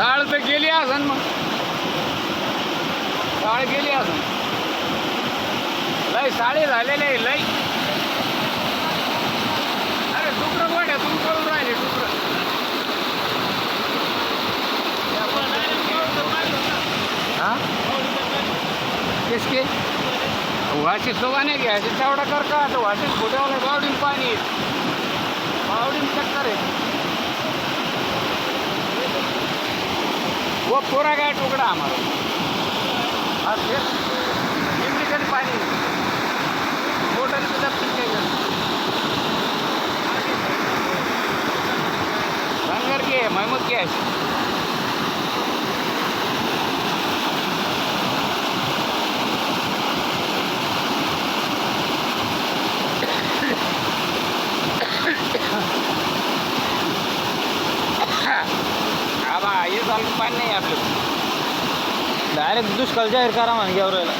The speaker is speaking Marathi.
गेली असन मग. डाळ गेली असन. लय साडे झालेले आहे, लय. अरे डुकरं मोठ्या करून राहिले डुकरं. केस किसके? वाशी सोगाने घ्यायचे तेवढा कर का? तो वाशीत फुटवलं बावडीन पाणी. वो पूरा गया टुकड़ा हमारा और फिर इमलीगन पानी होटल की तरफ पीछे रंगर की है महमूद की है चालू पाणी नाही आपलं. डायरेक्ट दुष्काळ जाहीर करा म्हणे गेवरायला.